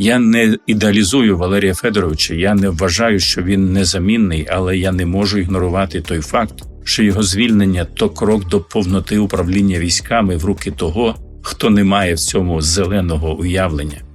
Я не ідеалізую Валерія Федоровича. Я не вважаю, що він незамінний, але я не можу ігнорувати той факт, що його звільнення то крок до повноти управління військами в руки того, хто не має в цьому зеленого уявлення.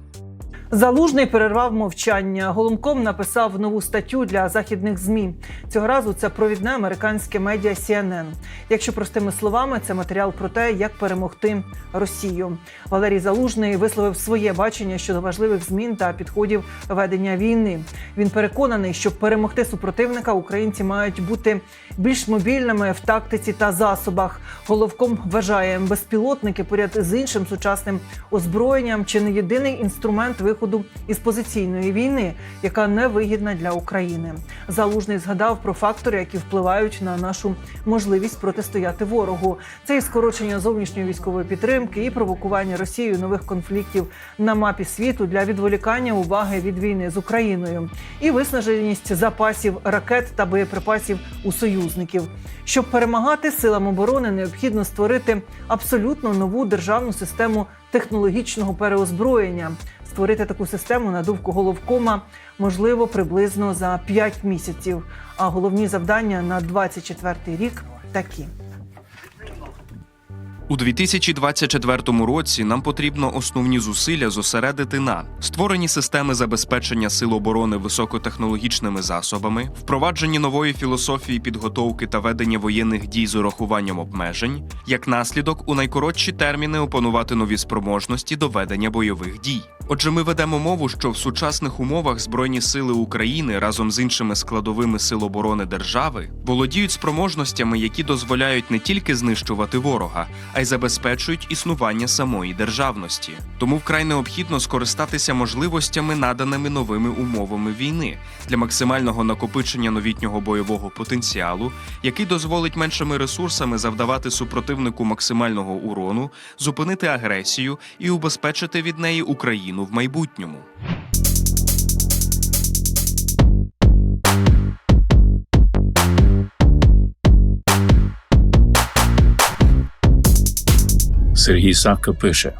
Залужний перервав мовчання. Голомком написав нову статтю для західних змі. Цього разу це провідне американське медіа CNN. Якщо простими словами, це матеріал про те, як перемогти Росію. Валерій Залужний висловив своє бачення щодо важливих змін та підходів ведення війни. Він переконаний, щоб перемогти супротивника, українці мають бути більш мобільними в тактиці та засобах. Головком вважає безпілотники поряд з іншим сучасним озброєнням чи не єдиний інструмент виходу із позиційної війни, яка невигідна для України. Залужний згадав про фактори, які впливають на нашу можливість протистояти ворогу. Це і скорочення зовнішньої військової підтримки, і провокування Росією нових конфліктів на мапі світу для відволікання уваги від війни з Україною, і виснаженість запасів ракет та боєприпасів у союзників. Щоб перемагати силам оборони, необхідно створити абсолютно нову державну систему технологічного переозброєння. Створити таку систему на думку головкома можливо приблизно за 5 місяців. А головні завдання на 24 рік такі. У 2024 році нам потрібно основні зусилля зосередити на створенні системи забезпечення сил оборони високотехнологічними засобами, впровадженні нової філософії підготовки та ведення воєнних дій з урахуванням обмежень, як наслідок у найкоротші терміни опанувати нові спроможності до ведення бойових дій. Отже, ми ведемо мову, що в сучасних умовах Збройні сили України разом з іншими складовими сил оборони держави володіють спроможностями, які дозволяють не тільки знищувати ворога, а й забезпечують існування самої державності. Тому вкрай необхідно скористатися можливостями, наданими новими умовами війни для максимального накопичення новітнього бойового потенціалу, який дозволить меншими ресурсами завдавати супротивнику максимального урону, зупинити агресію і убезпечити від неї Україну в майбутньому. Сергій Савка пише: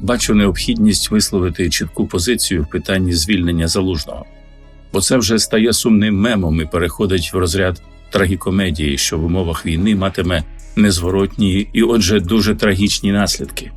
бачу необхідність висловити чітку позицію в питанні звільнення залужного, бо це вже стає сумним мемом і переходить в розряд трагікомедії, що в умовах війни матиме незворотні і, отже, дуже трагічні наслідки.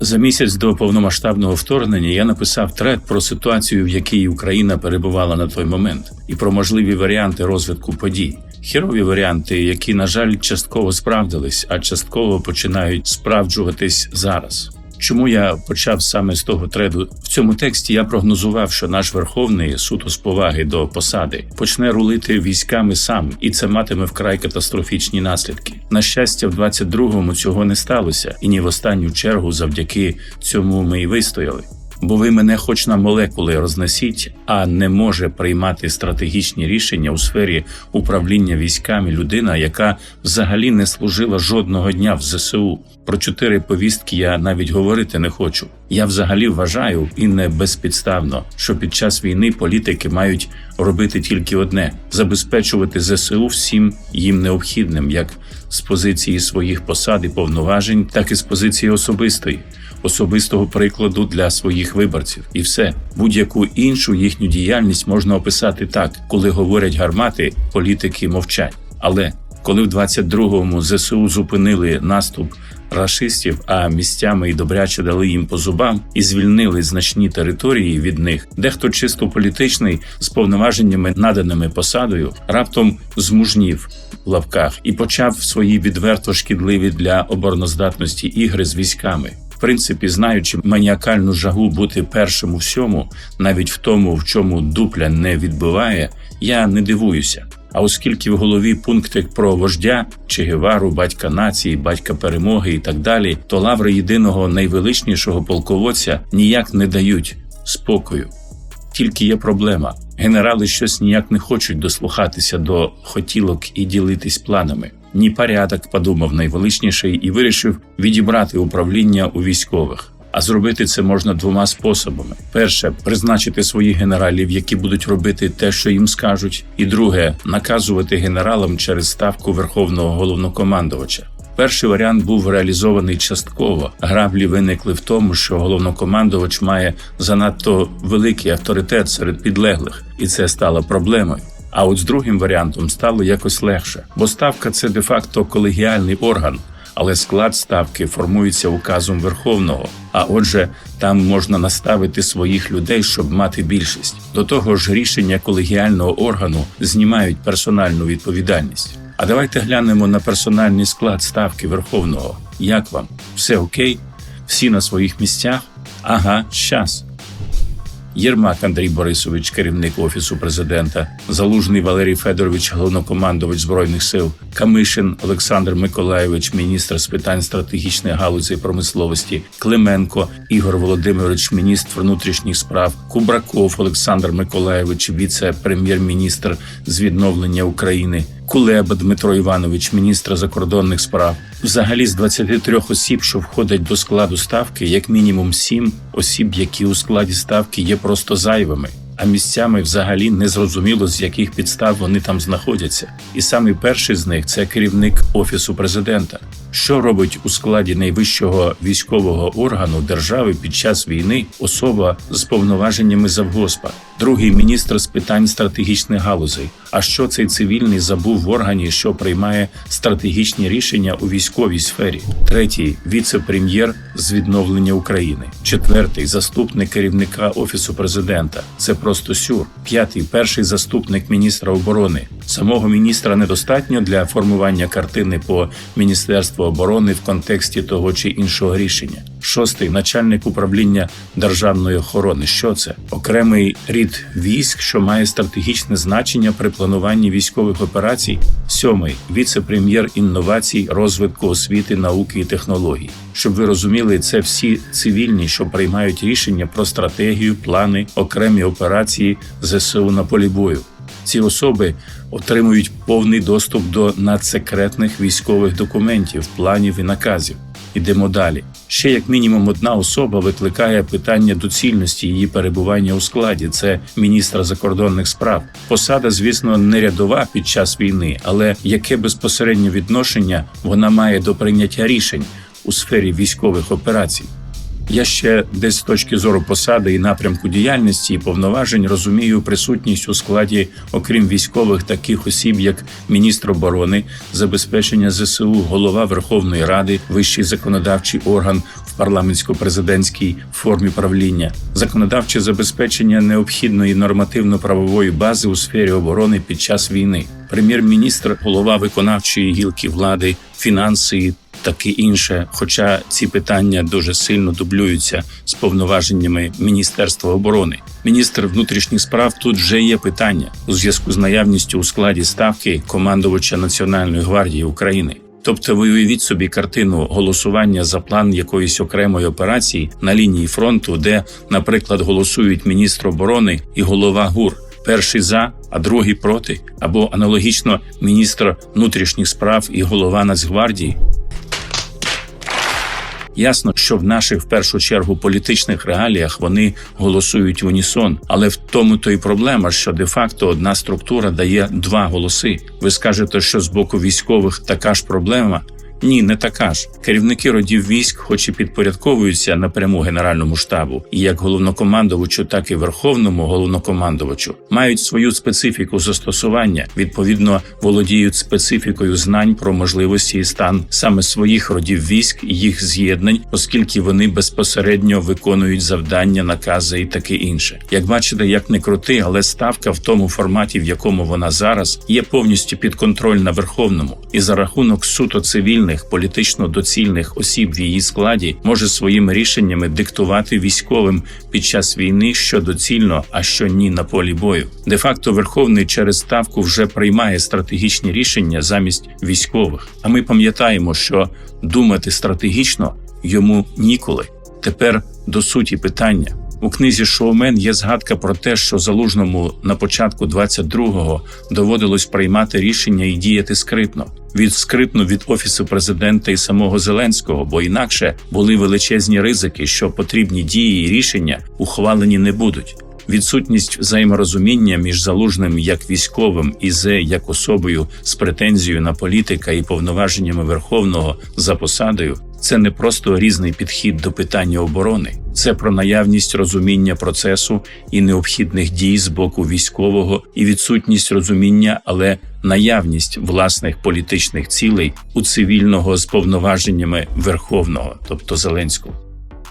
За місяць до повномасштабного вторгнення я написав трет про ситуацію, в якій Україна перебувала на той момент, і про можливі варіанти розвитку подій. Хірові варіанти, які, на жаль, частково справдились, а частково починають справджуватись зараз. Чому я почав саме з того треду? В цьому тексті я прогнозував, що наш верховний суто з поваги до посади почне рулити військами сам, і це матиме вкрай катастрофічні наслідки. На щастя, в 22-му цього не сталося, і ні в останню чергу завдяки цьому ми й вистояли. Бо ви мене хоч на молекули рознесіть, а не може приймати стратегічні рішення у сфері управління військами людина, яка взагалі не служила жодного дня в ЗСУ. Про чотири повістки я навіть говорити не хочу. Я взагалі вважаю і не безпідставно, що під час війни політики мають робити тільки одне забезпечувати ЗСУ всім їм необхідним, як з позиції своїх посад і повноважень, так і з позиції особистої особистого прикладу для своїх виборців, і все будь-яку іншу їхню діяльність можна описати так, коли говорять гармати, політики мовчать. Але коли в 22-му ЗСУ зупинили наступ рашистів, а місцями і добряче дали їм по зубам і звільнили значні території від них, дехто чисто політичний з повноваженнями, наданими посадою, раптом змужнів в лапках і почав свої відверто шкідливі для обороноздатності ігри з військами. В принципі, знаючи маніакальну жагу бути першим у всьому, навіть в тому, в чому дупля не відбиває, я не дивуюся. А оскільки в голові пункти про вождя, Че Гевару, батька нації, батька перемоги і так далі, то лаври єдиного найвеличнішого полководця ніяк не дають спокою. Тільки є проблема. Генерали щось ніяк не хочуть дослухатися до хотілок і ділитись планами. Ні порядок, подумав найвеличніший і вирішив відібрати управління у військових. А зробити це можна двома способами: перше призначити своїх генералів, які будуть робити те, що їм скажуть, і друге наказувати генералам через ставку верховного головнокомандувача. Перший варіант був реалізований частково. Граблі виникли в тому, що головнокомандувач має занадто великий авторитет серед підлеглих, і це стало проблемою. А от з другим варіантом стало якось легше, бо ставка це де-факто колегіальний орган, але склад ставки формується указом Верховного. А отже, там можна наставити своїх людей, щоб мати більшість. До того ж, рішення колегіального органу знімають персональну відповідальність. А давайте глянемо на персональний склад ставки Верховного. Як вам? Все окей? Всі на своїх місцях? Ага, щас. Єрмак Андрій Борисович, керівник офісу президента, Залужний Валерій Федорович, головнокомандувач збройних сил, Камишин Олександр Миколаєвич, міністр з питань стратегічної галузі і промисловості, Клименко Ігор Володимирович, міністр внутрішніх справ, Кубраков Олександр Миколаєвич, віце-прем'єр-міністр з відновлення України. Кулеба Дмитро Іванович, міністра закордонних справ. Взагалі з 23 осіб, що входять до складу ставки, як мінімум 7 осіб, які у складі ставки є просто зайвими. А місцями взагалі не зрозуміло, з яких підстав вони там знаходяться. І саме перший з них це керівник офісу президента. Що робить у складі найвищого військового органу держави під час війни особа з повноваженнями завгоспа, другий міністр з питань стратегічних галузей. А що цей цивільний забув в органі, що приймає стратегічні рішення у військовій сфері? Третій віце-прем'єр з відновлення України, четвертий заступник керівника офісу президента. Це просто сюр. П'ятий перший заступник міністра оборони. Самого міністра недостатньо для формування картини по міністерству оборони в контексті того чи іншого рішення. Шостий начальник управління державної охорони. Що це? Окремий рід військ, що має стратегічне значення при плануванні військових операцій. Сьомий віце-прем'єр інновацій, розвитку освіти, науки і технологій. Щоб ви розуміли, це всі цивільні, що приймають рішення про стратегію, плани, окремі операції ЗСУ на полі бою. Ці особи отримують повний доступ до надсекретних військових документів, планів і наказів. Ідемо далі. Ще як мінімум одна особа викликає питання доцільності її перебування у складі. Це міністра закордонних справ. Посада, звісно, не рядова під час війни, але яке безпосереднє відношення вона має до прийняття рішень у сфері військових операцій? Я ще десь з точки зору посади і напрямку діяльності і повноважень розумію присутність у складі, окрім військових, таких осіб, як міністр оборони, забезпечення ЗСУ, голова Верховної Ради, вищий законодавчий орган в парламентсько-президентській формі правління, законодавче забезпечення необхідної нормативно-правової бази у сфері оборони під час війни, прем'єр-міністр, голова виконавчої гілки влади, фінанси таке інше. Хоча ці питання дуже сильно дублюються з повноваженнями Міністерства оборони. Міністр внутрішніх справ тут вже є питання у зв'язку з наявністю у складі ставки командувача Національної гвардії України. Тобто, ви уявіть собі картину голосування за план якоїсь окремої операції на лінії фронту, де, наприклад, голосують міністр оборони і голова ГУР. Перший за, а другий проти, або аналогічно міністр внутрішніх справ і голова Нацгвардії. Ясно, що в наших в першу чергу політичних реаліях вони голосують в унісон, але в тому то й проблема, що де-факто одна структура дає два голоси. Ви скажете, що з боку військових така ж проблема. Ні, не така ж. Керівники родів військ, хоч і підпорядковуються напряму генеральному штабу, і як головнокомандувачу, так і верховному головнокомандувачу, мають свою специфіку застосування, відповідно володіють специфікою знань про можливості і стан саме своїх родів військ і їх з'єднань, оскільки вони безпосередньо виконують завдання, накази і таке інше. Як бачите, як не крути, але ставка в тому форматі, в якому вона зараз, є повністю підконтрольна верховному, і за рахунок суто цивільних політично доцільних осіб в її складі може своїми рішеннями диктувати військовим під час війни, що доцільно, а що ні на полі бою. Де факто Верховний через ставку вже приймає стратегічні рішення замість військових. А ми пам'ятаємо, що думати стратегічно йому ніколи. Тепер до суті питання. У книзі Шоумен є згадка про те, що залужному на початку 22-го доводилось приймати рішення і діяти скритно. Від скритно від офісу президента і самого Зеленського, бо інакше були величезні ризики, що потрібні дії і рішення ухвалені не будуть. Відсутність взаєморозуміння між залужним як військовим і зе як особою з претензією на політика і повноваженнями верховного за посадою це не просто різний підхід до питання оборони, це про наявність розуміння процесу і необхідних дій з боку військового і відсутність розуміння, але наявність власних політичних цілей у цивільного з повноваженнями верховного, тобто Зеленського.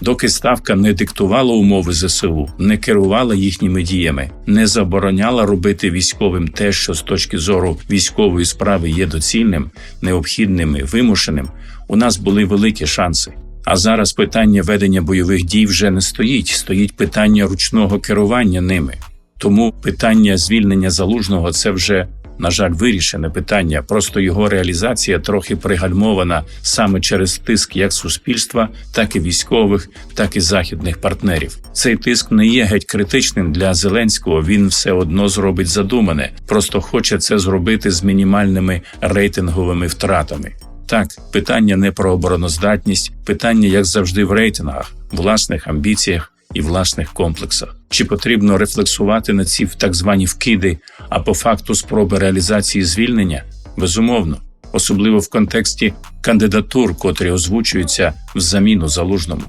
Доки ставка не диктувала умови ЗСУ, не керувала їхніми діями, не забороняла робити військовим те, що з точки зору військової справи є доцільним, необхідним і вимушеним, у нас були великі шанси. А зараз питання ведення бойових дій вже не стоїть, стоїть питання ручного керування ними. Тому питання звільнення залужного це вже на жаль, вирішене питання. Просто його реалізація трохи пригальмована саме через тиск як суспільства, так і військових, так і західних партнерів. Цей тиск не є геть критичним для Зеленського. Він все одно зробить задумане, просто хоче це зробити з мінімальними рейтинговими втратами. Так, питання не про обороноздатність, питання, як завжди, в рейтингах, власних амбіціях і власних комплексах. Чи потрібно рефлексувати на ці так звані вкиди, а по факту спроби реалізації звільнення? Безумовно, особливо в контексті кандидатур, котрі озвучуються в заміну залужному.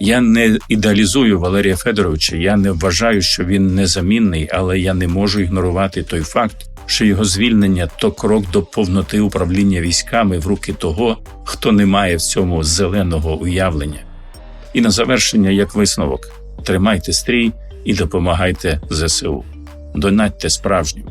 Я не ідеалізую Валерія Федоровича, я не вважаю, що він незамінний, але я не можу ігнорувати той факт, що його звільнення то крок до повноти управління військами в руки того, хто не має в цьому зеленого уявлення. І на завершення, як висновок, тримайте стрій і допомагайте ЗСУ. Донатьте справжнім.